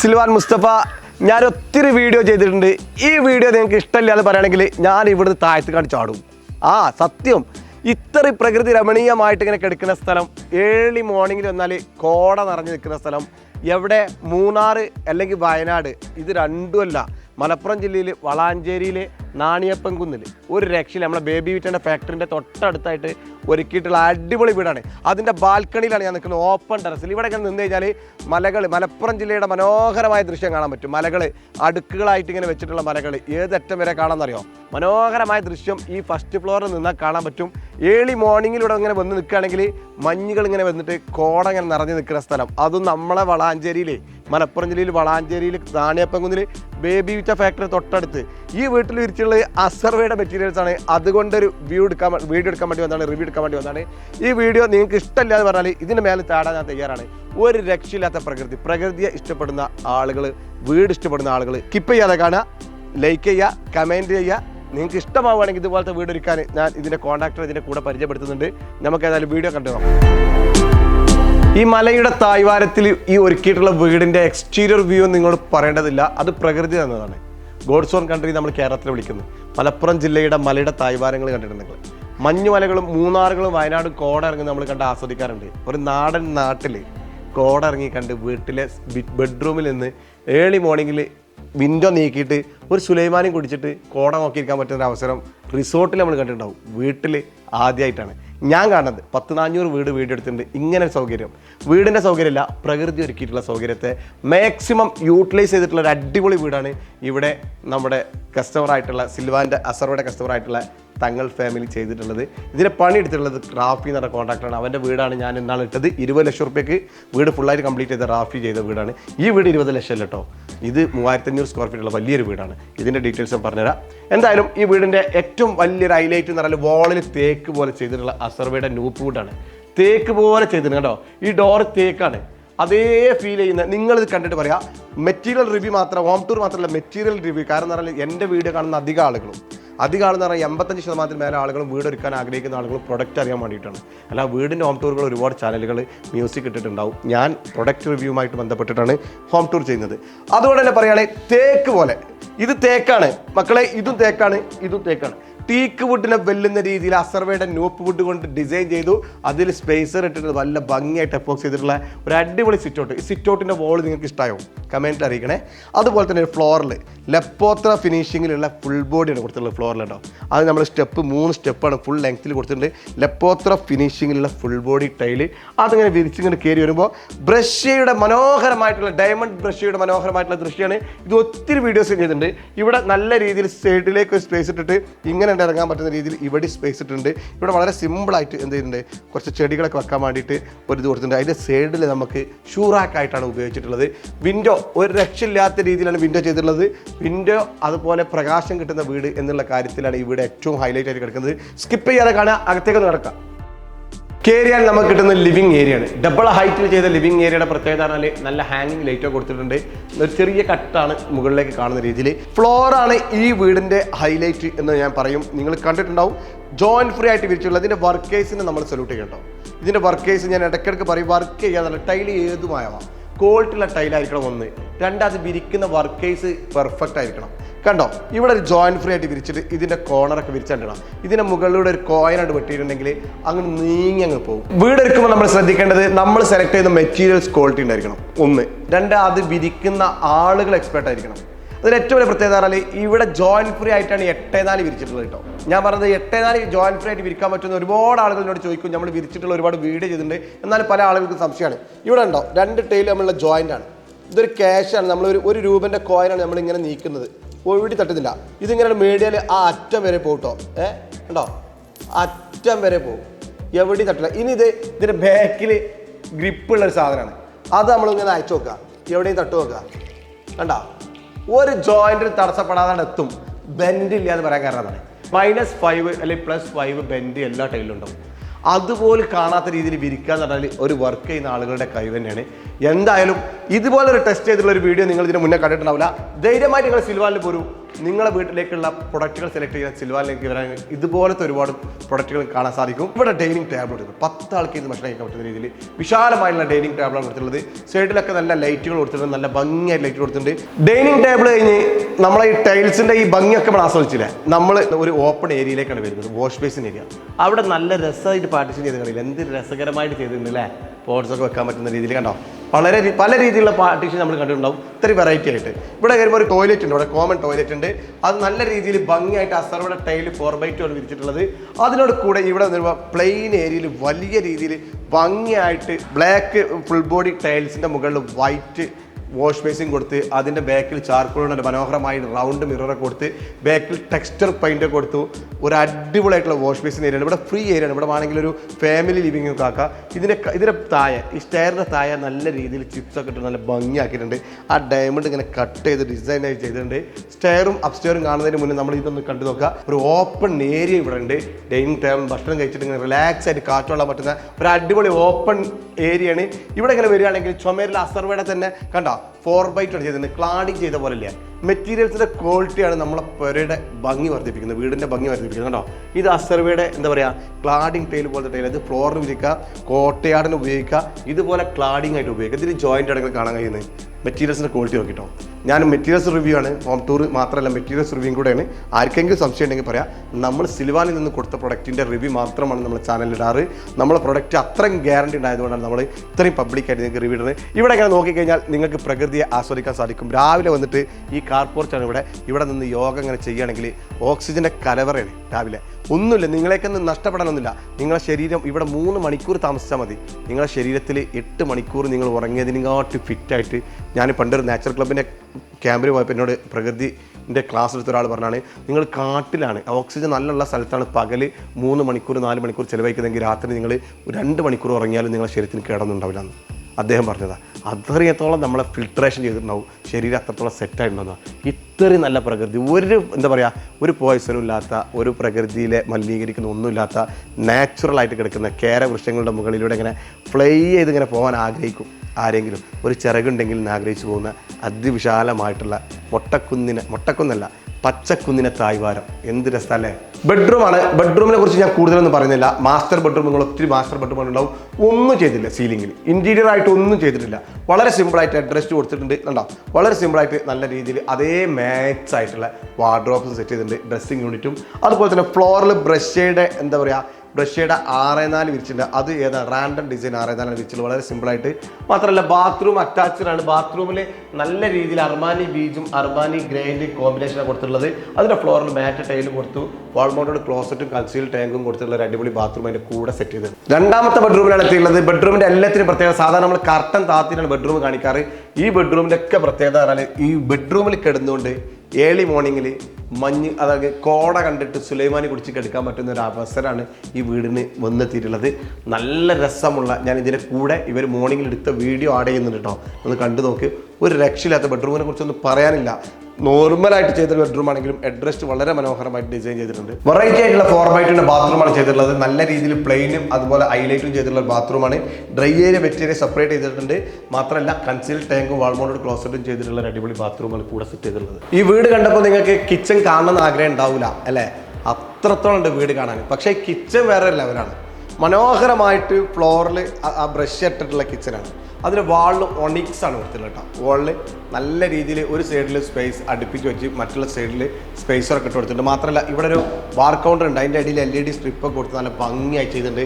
Silvan Mustafa. ഞാൻ ഒത്തിരി video ചെയ്തിട്ടുണ്ട്. ഈ വീഡിയോ നിങ്ങൾക്ക് ഇഷ്ടമില്ല എന്ന് പറയുകയാണെങ്കിൽ ഞാൻ ഇവിടുന്ന് താഴത്ത് കാണിച്ച് ചാടും. ആ സത്യം. ഇത്ര പ്രകൃതി രമണീയമായിട്ട് ഇങ്ങനെ കിടക്കുന്ന സ്ഥലം ഏർലി മോർണിംഗിൽ വന്നാൽ കോട നിറഞ്ഞു നിൽക്കുന്ന സ്ഥലം എവിടെ മൂന്നാർ അല്ലെങ്കിൽ വയനാട് ഇത് രണ്ടുമല്ല മലപ്പുറം ജില്ലയിൽ വളാഞ്ചേരിയിലെ നാണിയപ്പൻകുന്നിൽ ഒരു രക്ഷയിൽ നമ്മളെ ബേബി വിറ്റേന്റെ ഫാക്ടറിന്റെ തൊട്ടടുത്തായിട്ട് ഒരുക്കിയിട്ടുള്ള അടിപൊളി വീടാണ്. അതിന്റെ ബാൽക്കണിയിലാണ് ഞാൻ നിൽക്കുന്നത്. ഓപ്പൺ ടെറസിൽ ഇവിടെ ഇങ്ങനെ നിന്ന് കഴിഞ്ഞാൽ മലകൾ മലപ്പുറം ജില്ലയുടെ മനോഹരമായ ദൃശ്യം കാണാൻ പറ്റും. മലകൾ അടുക്കുകളായിട്ട് ഇങ്ങനെ വെച്ചിട്ടുള്ള മലകൾ ഏതറ്റം വരെ കാണാമെന്നറിയോ? മനോഹരമായ ദൃശ്യം ഈ ഫസ്റ്റ് ഫ്ലോറിൽ നിന്നാൽ കാണാൻ പറ്റും. ഏർലി മോർണിംഗിലൂടെ ഇങ്ങനെ വന്ന് നിൽക്കുകയാണെങ്കിൽ മഞ്ഞുകൾ ഇങ്ങനെ വന്നിട്ട് കോട ഇങ്ങനെ നിറഞ്ഞു നിൽക്കുന്ന സ്ഥലം. അതും നമ്മളെ വളാഞ്ചേരിയിലെ മലപ്പുറം ജില്ലയിൽ വളാഞ്ചേരിയിൽ താണിയപ്പംകുന്നിൽ ബേബി വിറ്റ ഫാക്ടറി തൊട്ടടുത്ത്. ഈ വീട്ടിൽ വിരിച്ചുള്ള അസർവയുടെ മെറ്റീരിയൽസ് ആണ്. അതുകൊണ്ടൊരു വ്യൂ എടുക്കാൻ വീഡിയോ എടുക്കാൻ വേണ്ടി വന്നതാണ്. റിവ്യൂ എടുക്കാൻ വേണ്ടി വന്നതാണ്. ഈ വീഡിയോ നിങ്ങൾക്ക് ഇഷ്ടമില്ല എന്ന് പറഞ്ഞാൽ ഇതിന് മേലെ താടാൻ ഞാൻ തയ്യാറാണ്. ഒരു രക്ഷയില്ലാത്ത പ്രകൃതി പ്രകൃതിയെ ഇഷ്ടപ്പെടുന്ന ആളുകൾ വീട് ഇഷ്ടപ്പെടുന്ന ആളുകൾ കിപ്പ് ചെയ്യാതെ കാണുക ലൈക്ക് ചെയ്യുക കമന്റ് ചെയ്യുക. നിങ്ങൾക്ക് ഇഷ്ടമാവുകയാണെങ്കിൽ ഇതുപോലത്തെ വീട് ഒരുക്കാൻ ഞാൻ ഇതിന്റെ കോൺടാക്ടർ ഇതിന്റെ കൂടെ പരിചയപ്പെടുത്തുന്നുണ്ട്. നമുക്ക് ഏതായാലും വീഡിയോ കണ്ടു ഈ മലയുടെ തായ്വാരത്തിൽ ഈ ഒരുക്കിയിട്ടുള്ള വീടിന്റെ എക്സ്റ്റീരിയർ വ്യൂ നിങ്ങളോട് പറയേണ്ടതില്ല. അത് പ്രകൃതി തന്നതാണ്. ഗോഡ്സോൺ കൺട്രി നമ്മൾ കേരളത്തിൽ വിളിക്കുന്നു. മലപ്പുറം ജില്ലയുടെ മലയുടെ തായ്വാരങ്ങൾ കണ്ടിട്ടുണ്ടെങ്കിൽ മഞ്ഞുമലകളും മൂന്നാറുകളും വയനാട് കോട ഇറങ്ങി നമ്മൾ കണ്ട് ആസ്വദിക്കാറുണ്ട്. ഒരു നാടൻ നാട്ടിൽ കോട ഇറങ്ങി കണ്ട് വീട്ടിലെ ബെഡ്റൂമിൽ നിന്ന് ഏർലി മോർണിംഗിൽ വിൻഡോ നീക്കിയിട്ട് ഒരു സുലൈമാനും കുടിച്ചിട്ട് കോട നോക്കിയിരിക്കാൻ പറ്റുന്ന അവസരം റിസോർട്ടിൽ നമ്മൾ കണ്ടിട്ടുണ്ടാവും. വീട്ടിൽ ആദ്യമായിട്ടാണ് ഞാൻ കാണുന്നത് പത്ത് നാനൂറ് വീട് വീട് എടുത്തിട്ടുണ്ട് ഇങ്ങനെ സൗകര്യം. വീടിന്റെ സൗകര്യമില്ല പ്രകൃതി ഒരുക്കിയിട്ടുള്ള സൗകര്യത്തെ മാക്സിമം യൂട്ടിലൈസ് ചെയ്തിട്ടുള്ള ഒരു അടിപൊളി വീടാണ് ഇവിടെ നമ്മുടെ കസ്റ്റമർ കസ്റ്റമറായിട്ടുള്ള സിൽവാന്റെ അസറോയുടെ കസ്റ്റമറായിട്ടുള്ള തങ്ങൾ ഫാമിലി ചെയ്തിട്ടുള്ളത്. ഇതിനെ പണി എടുത്തിട്ടുള്ളത് റാഫി എന്ന് കോൺട്രാക്ടറാണ് അവന്റെ വീടാണ് ഞാൻ ഇന്നാൾ ഇട്ടത്. ഇരുപത് ലക്ഷം റുപ്യക്ക് വീട് ഫുള്ളായിട്ട് കംപ്ലീറ്റ് ചെയ്ത റാഫി ചെയ്ത വീടാണ്. ഈ വീട് ഇരുപത് ലക്ഷം കേട്ടോ ഇത് മൂവായിരത്തി സ്ക്വയർ ഫീറ്റ് ഉള്ള വലിയൊരു വീടാണ്. ഇതിന്റെ ഡീറ്റെയിൽസ് ഞാൻ പറഞ്ഞുതരാം. എന്തായാലും ഈ വീടിന്റെ ഏറ്റവും വലിയൊരു ഹൈലൈറ്റ് എന്ന് പറഞ്ഞാൽ വാളിൽ തേക്ക് പോലെ ചെയ്തിട്ടുള്ള അസർവയുടെ നൂപ്പ് വുഡാണ് തേക്ക് പോലെ ചെയ്തിട്ടുണ്ട് കേട്ടോ. ഈ ഡോർ തേക്കാണ്. അതേ ഫീൽ ചെയ്യുന്ന നിങ്ങളിത് കണ്ടിട്ട് പറയാം. മെറ്റീരിയൽ റിവ്യൂ മാത്രം ഹോം ടൂർ മാത്രമല്ല മെറ്റീരിയൽ റിവ്യൂ കാരണം എന്ന് പറഞ്ഞാൽ എന്റെ വീഡിയോ കാണുന്ന അധികം ആളുകളും. അധികം പറഞ്ഞാൽ എൺപത്തഞ്ച് ശതമാനത്തിന് മേലെ ആളുകളും വീട് ഒരുക്കാൻ ആഗ്രഹിക്കുന്ന ആളുകൾ പ്രൊഡക്റ്റ് അറിയാൻ വേണ്ടിയിട്ടാണ്. അല്ല വീടിന്റെ ഹോം ടൂറുകൾ ഒരുപാട് ചാനലുകൾ മ്യൂസിക് ഇട്ടിട്ടുണ്ടാവും. ഞാൻ പ്രൊഡക്റ്റ് റിവ്യൂവുമായിട്ട് ബന്ധപ്പെട്ടിട്ടാണ് ഹോം ടൂർ ചെയ്യുന്നത്. അതുകൊണ്ട് തന്നെ പറയുകയാണെങ്കിൽ തേക്ക് പോലെ. ഇത് തേക്കാണ്. മക്കളെ ഇതും തേക്കാണ് ഇതും തേക്കാണ്. ടീക്ക് വുഡിനെ വെല്ലുന്ന രീതിയിൽ അസർവയുടെ നോപ്പ് വുഡ് കൊണ്ട് ഡിസൈൻ ചെയ്തു. അതിൽ സ്പേസർ ഇട്ടിട്ട് നല്ല ഭംഗിയായിട്ട് എപ്പോക്സ് ചെയ്തിട്ടുള്ള ഒരു അടിപൊളി സിറ്റൗട്ട് ഈ സിറ്റൗട്ടിന്റെ വോൾ നിങ്ങൾക്ക് ഇഷ്ടമായോ കമന്റിൽ അറിയിക്കണേ. അതുപോലെ തന്നെ ഒരു ഫ്ലോറിൽ ലെപ്പോത്ര ഫിനിഷിങ്ങിലുള്ള ഫുൾ ബോഡിയാണ് കൊടുത്തിട്ടുള്ളത് ഫ്ലോറിൽ കേട്ടോ. അത് നമ്മൾ സ്റ്റെപ്പ് മൂന്ന് സ്റ്റെപ്പാണ് ഫുൾ ലെങ്ത്തിൽ കൊടുത്തിട്ടുണ്ട്. ലെപ്പോത്ര ഫിനിഷിങ്ങിലുള്ള ഫുൾ ബോഡി ടൈൽ അതിങ്ങനെ വിരിച്ചിങ്ങനെ കയറി വരുമ്പോൾ ബ്രഷയുടെ മനോഹരമായിട്ടുള്ള ഡയമണ്ട് ബ്രഷയുടെ മനോഹരമായിട്ടുള്ള ദൃശ്യമാണ് ഇത് ഒത്തിരി വീഡിയോസ് ചെയ്തിട്ടുണ്ട്. ഇവിടെ നല്ല രീതിയിൽ സൈഡിലേക്ക് ഒരു സ്പേസ് ഇട്ടിട്ട് ഇങ്ങനെ ഉണ്ട് ഇറങ്ങാൻ പറ്റുന്ന രീതിയിൽ ഇവിടെ സ്പേസ് ഇട്ടിട്ടുണ്ട്. ഇവിടെ വളരെ സിമ്പിളായിട്ട് എന്ത് ചെയ്യുന്നുണ്ട്? കുറച്ച് ചെടികളൊക്കെ വെക്കാൻ വേണ്ടിയിട്ട് ഒരു ഇത് കൊടുത്തിട്ടുണ്ട്. അതിന്റെ സൈഡിൽ നമുക്ക് ഷൂറാക്ക് ആയിട്ടാണ് ഉപയോഗിച്ചിട്ടുള്ളത്. വിൻഡോ ഒരു രക്ഷയില്ലാത്ത രീതിയിലാണ് വിൻഡോ ചെയ്തിട്ടുള്ളത്. വിൻഡോ അതുപോലെ പ്രകാശം കിട്ടുന്ന വീട് എന്നുള്ള കാര്യത്തിലാണ് ഇവിടെ ഏറ്റവും ഹൈലൈറ്റ് ആയിട്ട് കിടക്കുന്നത്. സ്കിപ്പ് ചെയ്യാതെ കാണുക അകത്തേക്ക് നടക്കാം കയറിയാൽ നമുക്ക് കിട്ടുന്ന ലിവിങ് ഏരിയയാണ്. ഡബിൾ ഹൈറ്റിൽ ചെയ്ത ലിവിങ് ഏരിയയുടെ പ്രത്യേകത പറഞ്ഞാൽ നല്ല ഹാങ്ങിങ് ലൈറ്റോ കൊടുത്തിട്ടുണ്ട്. ഒരു ചെറിയ കട്ടാണ് മുകളിലേക്ക് കാണുന്ന രീതിയിൽ ഫ്ലോറാണ് ഈ വീടിന്റെ ഹൈലൈറ്റ് എന്ന് ഞാൻ പറയും. നിങ്ങൾ കണ്ടിട്ടുണ്ടാവും. ജോയിൻ ഫ്രീ ആയിട്ട് വിരിച്ചുള്ള ഇതിന്റെ വർക്കേഴ്സിനെ നമ്മൾ സല്യൂട്ട് ചെയ്യണ്ടോ ഇതിന്റെ വർക്കേഴ്സ് ഞാൻ ഇടയ്ക്കിടയ്ക്ക് പറയും വർക്ക് ചെയ്യാതെ ടൈലി ഏതുമായാവാം ക്വാളിറ്റി ഉള്ള ടൈലായിരിക്കണം ഒന്ന്. രണ്ടാമത് വിരിക്കുന്ന വർക്കേഴ്സ് പെർഫെക്റ്റ് ആയിരിക്കണം. കണ്ടോ? ഇവിടെ ഒരു ജോയിന്റ് ഫ്രീ ആയിട്ട് വിരിച്ചിട്ട് ഇതിന്റെ കോർണറൊക്കെ വിരിച്ചിടണം ഇതിന്റെ മുകളിലൂടെ ഒരു കോയിനായിട്ട് വെട്ടിയിട്ടുണ്ടെങ്കിൽ അങ്ങ് നീങ്ങി അങ്ങ് പോകും. വീടെടുക്കുമ്പോൾ നമ്മൾ ശ്രദ്ധിക്കേണ്ടത് നമ്മൾ സെലക്ട് ചെയ്യുന്ന മെറ്റീരിയൽസ് ക്വാളിറ്റി ഉണ്ടായിരിക്കണം. ഒന്ന്. രണ്ട് അത് വിരിക്കുന്ന ആളുകൾ എക്സ്പേർട്ട് ആയിരിക്കണം. അതിന് ഏറ്റവും വലിയ പ്രത്യേകത പറഞ്ഞാൽ ഇവിടെ ജോയിൻ ഫ്രീ ആയിട്ടാണ് എട്ടേ നാല് വിരിച്ചിട്ടുള്ളത് കേട്ടോ. ഞാൻ പറഞ്ഞത് എട്ടേ നാല് ജോയിൻ ഫ്രീ ആയിട്ട് വിരിക്കാൻ പറ്റുന്ന ഒരുപാട് ആളുകൾ എന്നോട് ചോദിക്കും. നമ്മൾ വിരിച്ചിട്ടുള്ള ഒരുപാട് വീഡിയോ ചെയ്തിട്ടുണ്ട്. എന്നാൽ പല ആളുകൾക്ക് സംശയമാണ്. ഇവിടെ ഉണ്ടോ? രണ്ട് ടൈൽ നമ്മളുടെ ജോയിന്റ് ആണ്. ഇതൊരു ക്യാഷാണ് നമ്മൾ ഒരു ഒരു രൂപന്റെ കോയിനാണ് നമ്മൾ ഇങ്ങനെ നീക്കുന്നത്. ഒഴുടി തട്ടുന്നില്ല ഇതിങ്ങനെ മീഡിയയിൽ ആ അറ്റം വരെ പോട്ടോ ഏ? ഉണ്ടോ അറ്റം വരെ പോകും. എവിടെ തട്ടില്ല. ഇനി ഇത് ഇതിന്റെ ബാക്കിൽ ഗ്രിപ്പുള്ള ഒരു സാധനമാണ്. അത് നമ്മളിങ്ങനെ അയച്ചു നോക്കുക. എവിടെയും തട്ടു നോക്കുക. കണ്ടോ? ഒരു ജോയിന്റ് തടസ്സപ്പെടാതെ എത്തും. ബെൻഡ് ഇല്ല എന്ന് പറയാൻ കാരണം അതാണ്. മൈനസ് ഫൈവ് അല്ലെങ്കിൽ പ്ലസ് ഫൈവ് ബെൻഡ് എല്ലാ ടൈലിലും ഉണ്ടാവും. അതുപോലെ കാണാത്ത രീതിയിൽ വിരിക്കുക എന്ന് പറഞ്ഞാൽ ഒരു വർക്ക് ചെയ്യുന്ന ആളുകളുടെ കൈ തന്നെയാണ്. എന്തായാലും ഇതുപോലെ ഒരു ടെസ്റ്റ് ചെയ്തിട്ടുള്ള ഒരു വീഡിയോ നിങ്ങൾ ഇതിന് മുന്നേ കണ്ടിട്ടുണ്ടാവില്ല. ധൈര്യമായിട്ട് നിങ്ങൾ സിൽവാനിൽ പോരും. നിങ്ങളെ വീട്ടിലേക്കുള്ള പ്രൊഡക്റ്റുകൾ സെലക്ട് ചെയ്യാൻ സിൽവാനിലേക്ക് വരാൻ ഇതുപോലത്തെ ഒരുപാട് പ്രൊഡക്റ്റുകൾ കാണാൻ സാധിക്കും. ഇവിടെ ഡൈനിങ് ടേബിൾ എടുക്കും പത്ത് ആൾക്ക് ഇത് ഭക്ഷണം കഴിക്കാൻ പറ്റുന്ന രീതിയിൽ വിശാലമായുള്ള ഡൈനിങ് ടേബിളാണ് കൊടുത്തിട്ടുള്ളത്. സൈഡിലൊക്കെ നല്ല ലൈറ്റുകൾ കൊടുത്തിട്ടുണ്ട്. നല്ല ഭംഗിയായിട്ട് ലൈറ്റ് കൊടുത്തിട്ടുണ്ട്. ഡൈനിങ് ടേബിൾ കഴിഞ്ഞ് നമ്മളെ ഈ ടൈൽസിന്റെ ഈ ഭംഗിയൊക്കെ നമ്മൾ ആസ്വദിച്ചില്ല? നമ്മൾ ഒരു ഓപ്പൺ ഏരിയയിലേക്കാണ് വരുന്നത്. വാഷ് ബേസിൻ ഏരിയ അവിടെ നല്ല രസമായിട്ട് പാർട്ടിഷൻ ചെയ്ത് കണ്ടില്ല എന്ത് രസകരമായിട്ട് ചെയ്തിട്ടുണ്ട് അല്ലേ? ഒക്കെ വെക്കാൻ പറ്റുന്ന രീതിയിൽ കണ്ടോ? വളരെ പല രീതിയിലുള്ള പാർട്ടീഷൻ നമ്മൾ കണ്ടിട്ടുണ്ടാവും. ഇത്തിരി വെറൈറ്റി ആയിട്ട്. ഇവിടെ വരുമ്പോൾ ഒരു ടോയ്ലറ്റ് ഉണ്ട്. ഇവിടെ കോമൺ ടോയ്ലറ്റ് ഉണ്ട്. അത് നല്ല രീതിയിൽ ഭംഗിയായിട്ട് അസർവയുടെ ടൈൽ ഫോർ ബൈ ടു ആണ് വിരിച്ചിട്ടുള്ളത്. അതിനോട് കൂടെ ഇവിടെ വരുമ്പോൾ പ്ലെയിൻ ഏരിയയിൽ വലിയ രീതിയിൽ ഭംഗിയായിട്ട് ബ്ലാക്ക് ഫുൾ ബോഡി ടൈൽസിന്റെ മുകളിൽ വൈറ്റ് വാഷ് ബേസിൻ കൊടുത്ത് അതിന്റെ ബാക്കിൽ ചാർക്കോളിന്റെ മനോഹരമായി റൗണ്ട് മിററൊക്കെ കൊടുത്ത് ബാക്കിൽ ടെക്സ്ചർ പെയിന്റ് കൊടുത്തു. ഒരു അടിപൊളിയായിട്ടുള്ള വാഷ് ബേസിൻ ഏരിയ ഇവിടെ ഫ്രീ ഏരിയ ആണ്. ഇവിടെ വേണമെങ്കിൽ ഒരു ഫാമിലി ലിവിംഗ് ഒക്കെ ആക്കാം. ഇതിന്റെ ഇതിന്റെ താഴെ ഈ സ്റ്റെയറിന്റെ താഴെ നല്ല രീതിയിൽ ചിപ്സ് ഒക്കെ ഇട്ട് നല്ല ഭംഗിയാക്കിയിട്ടുണ്ട്. ആ ഡയമണ്ട് ഇങ്ങനെ കട്ട് ചെയ്ത് ഡിസൈനായി ചെയ്തിട്ടുണ്ട്. സ്റ്റെയറും അപ് സ്റ്റെയറും കാണുന്നതിന് മുന്നേ നമ്മൾ ഇതൊന്ന് കണ്ടു നോക്കുക. ഒരു ഓപ്പൺ ഏരിയ ഇവിടെ ഉണ്ട്. ഡൈനിങ് ടേബിൾ ഭക്ഷണം കഴിച്ചിട്ട് ഇങ്ങനെ റിലാക്സ് ആയിട്ട് കാറ്റുകൊള്ളാൻ പറ്റുന്ന ഒരു അടിപൊളി ഓപ്പൺ ഏരിയയാണ് ഇവിടെ ഇങ്ങനെ വരികയാണെങ്കിൽ ചുമരിൽ അസർവയുടെ തന്നെ കണ്ടോ? ഫോർ ബൈ ട്വന്റി ചെയ്തിട്ടുണ്ട് ക്ലാഡിങ് ചെയ്ത പോലെ ഇല്ല മെറ്റീരിയൽസിന്റെ ക്വാളിറ്റിയാണ് നമ്മളെ പുരയുടെ ഭംഗി വർദ്ധിപ്പിക്കുന്നത് വീടിന്റെ ഭംഗി വർദ്ധിപ്പിക്കുന്നത് കേട്ടോ ഇത് അസർവയുടെ എന്താ പറയുക ക്ലാഡിങ് ടൈൽ പോലത്തെ ടൈൽ അത് ഫ്ലോറിന് ഉപയോഗിക്കുക കോട്ടയാടിന് ഉപയോഗിക്കുക ഇതുപോലെ ക്ലാഡിങ് ആയിട്ട് ഉപയോഗിക്കുക. ഇതിന് ജോയിന്റ് അടങ്ങൾ കാണാൻ കഴിയുന്നത്. മെറ്റീരിയൽസിന്റെ ക്വാളിറ്റി നോക്കിട്ടോ. ഞാൻ മെറ്റീരിയൽസ് റിവ്യൂ ആണ് ഹോം ടൂർ മാത്രമല്ല മെറ്റീരിയൽസ് റിവ്യൂ കൂടെയാണ്. ആർക്കെങ്കിലും സംശയം ഉണ്ടെങ്കിൽ പറയാം. നമ്മൾ സിൽവാനിൽ നിന്ന് കൊടുത്ത പ്രൊഡക്റ്റിന്റെ റിവ്യൂ മാത്രമാണ് നമ്മൾ ചാനലിൽ ഇടാറ്. നമ്മളെ പ്രൊഡക്റ്റ് അത്രയും ഗ്യാരണ്ടി ഉണ്ടായതുകൊണ്ടാണ് നമ്മൾ ഇത്രയും പബ്ലിക്കായിട്ട് നിങ്ങൾക്ക് റിവ്യൂ ഇടുന്നത്. ഇവിടെ ഇങ്ങനെ നോക്കിക്കഴിഞ്ഞാൽ നിങ്ങൾക്ക് പ്രകൃതിയെ ആസ്വദിക്കാൻ സാധിക്കും. രാവിലെ വന്നിട്ട് ഈ കാർപോർച്ചാണ് ഇവിടെ. ഇവിടെ നിന്ന് യോഗ ഇങ്ങനെ ചെയ്യുകയാണെങ്കിൽ ഓക്സിജന്റെ കലവറയാണ് രാവിലെ. ഒന്നുമില്ല നിങ്ങളേക്കൊന്നും നഷ്ടപ്പെടാനൊന്നുമില്ല. നിങ്ങളെ ശരീരം ഇവിടെ മൂന്ന് മണിക്കൂർ താമസിച്ചാൽ മതി. നിങ്ങളുടെ ശരീരത്തിൽ എട്ട് മണിക്കൂർ നിങ്ങൾ ഉറങ്ങിയതിനെക്കാട്ടി ഫിറ്റായിട്ട് ഞാൻ പണ്ടൊരു നാച്ചുറൽ ക്ലബിന്റെ ക്യാമ്പിൽ പോയപ്പോൾ എന്നോട് പ്രകൃതിന്റെ ക്ലാസ് എടുത്ത ഒരാൾ പറഞ്ഞാണ് നിങ്ങൾ കാട്ടിലാണ് ഓക്സിജൻ നല്ലുള്ള സ്ഥലത്താണ് പകൽ മൂന്ന് മണിക്കൂർ നാല് മണിക്കൂർ ചിലവഴിക്കുന്നതെങ്കിൽ രാത്രി നിങ്ങൾ രണ്ട് മണിക്കൂർ ഉറങ്ങിയാലും നിങ്ങളുടെ ശരീരത്തിന് കേടൊന്നുണ്ടാവില്ല എന്ന്. അദ്ദേഹം പറഞ്ഞതാണ് അത്രയത്തോളം നമ്മളെ ഫിൽട്രേഷൻ ചെയ്തിട്ടുണ്ടാവും. ശരീരം അത്രത്തോളം സെറ്റായിട്ടുണ്ടാവും ഇത്രയും നല്ല പ്രകൃതി. ഒരു എന്താ പറയുക ഒരു പോയ്സനും ഇല്ലാത്ത ഒരു പ്രകൃതിയിലെ മലിനീകരിക്കുന്ന ഒന്നുമില്ലാത്ത നാച്ചുറലായിട്ട് കിടക്കുന്ന കേര വൃക്ഷങ്ങളുടെ മുകളിലൂടെ ഇങ്ങനെ ഫ്ലൈ ചെയ്ത് ഇങ്ങനെ പോകാൻ ആഗ്രഹിക്കും. ആരെങ്കിലും ഒരു ചിറകുണ്ടെങ്കിൽ എന്ന് ആഗ്രഹിച്ചു പോകുന്ന അതിവിശാലമായിട്ടുള്ള മൊട്ടക്കുന്നിന് മൊട്ടക്കുന്നല്ല പച്ചക്കുന്നിനെ തായ്വാരം. എന്ത് രസമല്ലേ? ബെഡ്റൂമാണ്. ബെഡ്റൂമിനെ കുറിച്ച് ഞാൻ കൂടുതലൊന്നും പറയുന്നില്ല. മാസ്റ്റർ ബെഡ്റൂം നിങ്ങൾ ഒത്തിരി മാസ്റ്റർ ബെഡ്റൂം ഉണ്ടാവും. ഒന്നും ചെയ്തില്ല സീലിംഗിൽ ഇന്റീരിയർ ആയിട്ട് ഒന്നും ചെയ്തിട്ടില്ല. വളരെ സിമ്പിളായിട്ട് അഡ്രസ്റ്റ് കൊടുത്തിട്ടുണ്ട്. കണ്ടോ? വളരെ സിമ്പിളായിട്ട് നല്ല രീതിയിൽ അതേ മാച്ച് ആയിട്ടുള്ള വാർഡ്രോബ്സും സെറ്റ് ചെയ്തിട്ടുണ്ട് ഡ്രസ്സിങ് യൂണിറ്റും അതുപോലെ തന്നെ ഫ്ലോറിൽ ബ്രഷയുടെ എന്താ പറയുക ബ്രഷയുടെ ആറ് നാല് വിരിച്ചിട്ടുണ്ട്. അത് ഏതാണ് റാൻഡം ഡിസൈൻ ആറ് നാല് വിരിച്ചിട്ടുള്ളത് വളരെ സിമ്പിളായിട്ട് മാത്രമല്ല ബാത്റൂം അറ്റാച്ച്ഡ് ആണ്. ബാത്റൂമിൽ നല്ല രീതിയിൽ അർമാനി ബീജും അർമാനി ഗ്രേന്റെ കോമ്പിനേഷനാണ് കൊടുത്തിട്ടുള്ളത്. അതിന്റെ ഫ്ലോറിൽ മാറ്റ് ടൈലും കൊടുത്തു. വാൾമോട്ടോട് ക്ലോസറ്റും കൺസീൽ ടാങ്കും കൊടുത്തിട്ടുള്ള ഒരു അടിപൊളി ബാത്റൂം അതിന്റെ കൂടെ സെറ്റ് ചെയ്തത്. രണ്ടാമത്തെ ബെഡ്റൂമിലാണ് എത്തിയിട്ടുള്ളത്. ബെഡ്റൂമിന്റെ എല്ലാത്തിനും പ്രത്യേകത സാധാരണ നമ്മൾ കർട്ടൻ താത്തിനാണ് ബെഡ്റൂം കാണിക്കാറ്. ഈ ബെഡ്റൂമിന്റെ ഒക്കെ പ്രത്യേകത പറഞ്ഞാൽ ഈ ബെഡ്റൂമിൽ കിടന്നുകൊണ്ട് ഏർലി മോർണിംഗിൽ മഞ്ഞ് അതായത് കോട കണ്ടിട്ട് സുലൈമാനി കുടിച്ച് കിടക്കാൻ പറ്റുന്ന ഒരു അവസരമാണ് ഈ വീടിന് വന്നെത്തിയിട്ടുള്ളത്. നല്ല രസമുള്ള ഞാൻ ഇതിന്റെ കൂടെ ഇവർ മോർണിംഗിൽ എടുത്ത വീഡിയോ ആഡ് ചെയ്യുന്നുണ്ട് കേട്ടോ ഒന്ന് കണ്ടു നോക്ക്. ഒരു രക്ഷയില്ലാത്ത ബെഡ്റൂമിനെ കുറിച്ചൊന്നും പറയാനില്ല. നോർമലായിട്ട് ചെയ്ത ബെഡ്റൂം ആണെങ്കിലും അഡ്രസ്റ്റ് വളരെ മനോഹരമായിട്ട് ഡിസൈൻ ചെയ്തിട്ടുണ്ട്. വെറൈറ്റി ആയിട്ടുള്ള ഫോർമായിട്ടുള്ള ബാത്റൂമാണ് ചെയ്തിട്ടുള്ളത്. നല്ല രീതിയിൽ പ്ലെയിനും അതുപോലെ ഹൈലൈറ്റും ചെയ്തിട്ടുള്ള ബാത്റൂമാണ് dry area wet area separate ചെയ്തിട്ടുണ്ട്. മാത്രമല്ല കൺസീൽ ടാങ്കും വാൾമോണോട് ക്ലോസറ്റും ചെയ്തിട്ടുള്ള ഒരു അടിപൊളി ബാത്റൂമാണ് കൂടെ സെറ്റ് ചെയ്തിട്ടുള്ളത്. ഈ വീട് കണ്ടപ്പോൾ നിങ്ങൾക്ക് കിച്ചൺ കാണണമെന്ന് ആഗ്രഹം ഉണ്ടാവില്ല അല്ലേ? അത്രത്തോളം ഉണ്ട് വീട് കാണാൻ. പക്ഷേ കിച്ചൺ വേറെ ലെവലാണ് മനോഹരമായിട്ട് ഫ്ലോറിൽ ആ ബ്രഷ് ഇട്ടിട്ടുള്ള കിച്ചനാണ് അതിന് വാളിൽ ഒണിക്സ് ആണ് കൊടുത്തിട്ടുള്ളത് കേട്ടോ. വാളിൽ നല്ല രീതിയിൽ ഒരു സൈഡിൽ സ്പേസ് അടുപ്പിച്ച് വെച്ച് മറ്റുള്ള സൈഡിൽ സ്പേസറൊക്കെ ഇട്ട് കൊടുത്തിട്ടുണ്ട്. മാത്രമല്ല ഇവിടെ ഒരു ബാർ കൗണ്ടർ ഉണ്ട്. അതിന്റെ അടിയിൽ എൽ ഇ ഡി സ്ട്രിപ്പൊക്കെ കൊടുത്ത് നല്ല ഭംഗിയായി ചെയ്തിട്ടുണ്ട്.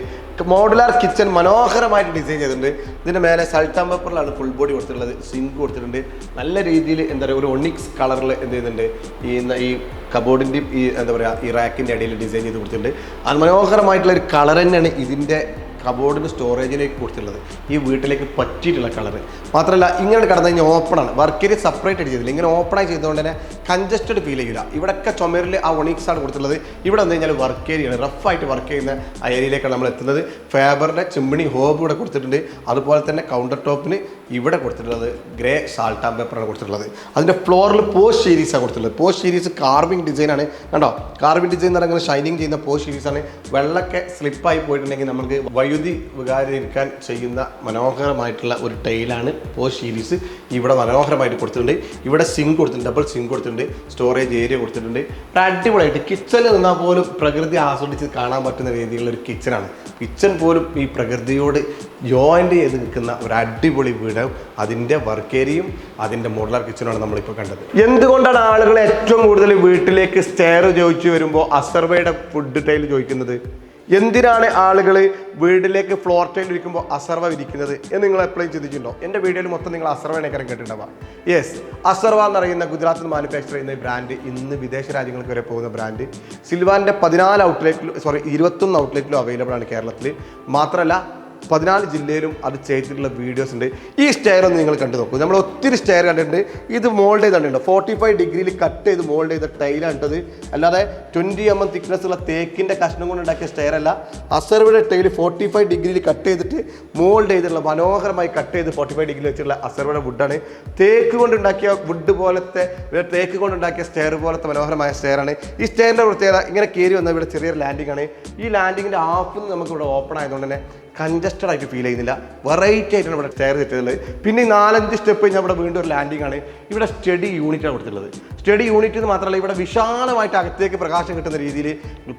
മോഡുലാർ കിച്ചൺ മനോഹരമായിട്ട് ഡിസൈൻ ചെയ്തിട്ടുണ്ട്. ഇതിന്റെ മേലെ സൾട്ടാൻ പേപ്പറിലാണ് ഫുൾ ബോഡി കൊടുത്തിട്ടുള്ളത്. സിങ്ക് കൊടുത്തിട്ടുണ്ട്. നല്ല രീതിയിൽ എന്താ പറയുക ഒരു ഒണിക്സ് കളറിൽ എന്ത് ചെയ്യുന്നുണ്ട്? ഈ ഈ കബോർഡിന്റെയും ഈ എന്താ പറയുക ഈ റാക്കിന്റെ അടിയിൽ ഡിസൈൻ ചെയ്ത് കൊടുത്തിട്ടുണ്ട്. അത് മനോഹരമായിട്ടുള്ള ഒരു കളർ തന്നെയാണ് ഇതിന്റെ കബോർഡിന് സ്റ്റോറേജിലേക്ക് കൊടുത്തിട്ടുള്ളത്. ഈ വീട്ടിലേക്ക് പറ്റിയിട്ടുള്ള കളർ മാത്രമല്ല ഇങ്ങനെ കടന്നു കഴിഞ്ഞാൽ ഓപ്പണാണ് ഏരിയ സെപ്പറേറ്റ് ആയിട്ട് ചെയ്തില്ല. ഇങ്ങനെ ഓപ്പണായി ചെയ്തുകൊണ്ട് തന്നെ കൺജസ്റ്റഡ് ഫീൽ ചെയ്യില്ല ഇവിടെയൊക്കെ ചുമരിൽ ആ ഒണീക്സ് ആണ് കൊടുത്തിട്ടുള്ളത്. ഇവിടെ വന്നു കഴിഞ്ഞാൽ വർക്ക് ഏരിയയാണ് റഫായിട്ട് വർക്ക് ചെയ്യുന്ന ആ ഏരിയയിലേക്കാണ് നമ്മൾ എത്തുന്നത്. ഫേബറിന്റെ ചിമ്മിണി ഹോബ് ഇവിടെ കൊടുത്തിട്ടുണ്ട്. അതുപോലെ തന്നെ കൗണ്ടർ ടോപ്പിന് ഇവിടെ കൊടുത്തിട്ടുള്ളത് ഗ്രേ സാൾട്ട് ആൻഡ് പേപ്പറാണ് കൊടുത്തിട്ടുള്ളത്. അതിന്റെ ഫ്ലോറിൽ പോസ്റ്റ് സീരീസാണ് കൊടുത്തിട്ടുള്ളത്. പോസ്റ്റ് സീരീസ് കാർവിംഗ് ഡിസൈനാണ് കണ്ടോ? കാർവിംഗ് ഡിസൈൻ എന്ന് പറയുന്നത് ഷൈനിങ് ചെയ്യുന്ന പോസ്റ്റ് സീരീസാണ് വെള്ളമൊക്കെ സ്ലിപ്പായി പോയിട്ടുണ്ടെങ്കിൽ നമുക്ക് വഴി പ്രകൃതി വികാരിക്കാൻ ചെയ്യുന്ന മനോഹരമായിട്ടുള്ള ഒരു ടൈലാണ് പോ സീരീസ് ഇവിടെ മനോഹരമായിട്ട് കൊടുത്തിട്ടുണ്ട്. ഇവിടെ സിങ്ക് കൊടുത്തിട്ടുണ്ട് ഡബിൾ സിങ്ക് കൊടുത്തിട്ടുണ്ട് സ്റ്റോറേജ് ഏരിയ കൊടുത്തിട്ടുണ്ട്. അടിപൊളിയായിട്ട് കിച്ചണിൽ നിന്നാൽ പോലും പ്രകൃതി ആസ്വദിച്ച് കാണാൻ പറ്റുന്ന രീതിയിലുള്ള ഒരു കിച്ചണാണ് കിച്ചൺ പോലും ഈ പ്രകൃതിയോട് ജോയിന്റ് ചെയ്ത് നിൽക്കുന്ന ഒരു അടിപൊളി വീട് അതിന്റെ വർക്ക് ഏരിയയും അതിന്റെ മോഡലർ കിച്ചണാണ് നമ്മളിപ്പോൾ കണ്ടത്. എന്തുകൊണ്ടാണ് ആളുകൾ ഏറ്റവും കൂടുതൽ വീട്ടിലേക്ക് സ്റ്റെയർ ചോദിച്ചു വരുമ്പോൾ അസർവയുടെ ഫുഡ് ടൈൽ ചോദിക്കുന്നത്? എന്തിനാണ് ആളുകൾ വീട്ടിലേക്ക് ഫ്ലോർ ടൈൽ ഇരിക്കുമ്പോൾ അസർവ വിരിക്കുന്നത് എന്ന് നിങ്ങൾ എപ്പോഴും ചിന്തിച്ചിട്ടുണ്ടോ? എന്റെ വീഡിയോയിൽ മൊത്തം നിങ്ങൾ അസർവനേക്കാരം കേട്ടിട്ടുണ്ടാവുക യെസ് അസർവ എന്ന് പറയുന്ന ഗുജറാത്ത് മാനുഫാക്ചർ ചെയ്യുന്ന ബ്രാൻഡ് ഇന്ന് വിദേശ രാജ്യങ്ങൾക്ക് വരെ പോകുന്ന ബ്രാൻഡ് സിൽവാന്റെ പതിനാല് ഔട്ട്ലെറ്റിലും സോറി ഇരുപത്തൊന്ന് ഔട്ട്ലെറ്റിലും അവൈലബിൾ ആണ് കേരളത്തിൽ മാത്രമല്ല പതിനാല് ജില്ലയിലും അത് ചെയ്തിട്ടുള്ള വീഡിയോസ് ഉണ്ട്. ഈ സ്റ്റെയർ ഒന്ന് നിങ്ങൾ കണ്ടു നോക്കൂ. നമ്മൾ ഒത്തിരി സ്റ്റെയർ കണ്ടിട്ടുണ്ട്. ഇത് മോൾഡ് ചെയ്ത് കണ്ടിട്ടുണ്ട്. ഫോർട്ടി ഫൈവ് ഡിഗ്രിയിൽ കട്ട് ചെയ്ത് മോൾഡ് ചെയ്ത ടൈലാണ് ഇട്ടത് അല്ലാതെ ട്വന്റി എം എം തിക്നെസ് ഉള്ള തേക്കിന്റെ കഷ്ണം കൊണ്ട് ഉണ്ടാക്കിയ സ്റ്റെയർ അല്ല. അസർവയുടെ ടൈൽ ഫോർട്ടി ഫൈവ് ഡിഗ്രിയിൽ കട്ട് ചെയ്തിട്ട് മോൾഡ് ചെയ്തിട്ടുള്ള മനോഹരമായി കട്ട് ചെയ്ത് ഫോർട്ടി ഫൈവ് ഡിഗ്രിയിൽ വെച്ചിട്ടുള്ള അസർവയുടെ വുഡാണ് തേക്ക് കൊണ്ട് ഉണ്ടാക്കിയ വുഡ് പോലത്തെ തേക്ക് കൊണ്ട് ഉണ്ടാക്കിയ സ്റ്റെയർ പോലത്തെ മനോഹരമായ സ്റ്റെയറാണ് ഈ സ്റ്റെയറിന്റെ പ്രത്യേകത ഇങ്ങനെ കയറി വന്ന ഇവിടെ ചെറിയൊരു ലാൻഡിംഗ് ആണ്. ഈ ലാൻഡിങ്ങിന്റെ ഹാഫ് നമുക്ക് ഇവിടെ ഓപ്പൺ ആയതുകൊണ്ട് തന്നെ കൺജസ്റ്റഡ് ആയിട്ട് ഫീൽ ചെയ്യുന്നില്ല. വെറൈറ്റി ആയിട്ടാണ് ഇവിടെ സ്റ്റെയർ ചെയ്തിട്ടുള്ളത്. പിന്നെ ഈ നാലഞ്ച് സ്റ്റെപ്പ് കഴിഞ്ഞാൽ ഇവിടെ വീണ്ടും ഒരു ലാൻഡിംഗ് ആണ്. ഇവിടെ സ്റ്റഡി യൂണിറ്റാണ് കൊടുത്തിട്ടുള്ളത്. സ്റ്റഡി യൂണിറ്റ് എന്ന് മാത്രമല്ല ഇവിടെ വിശാലമായിട്ട് അകത്തേക്ക് പ്രകാശം കിട്ടുന്ന രീതിയിൽ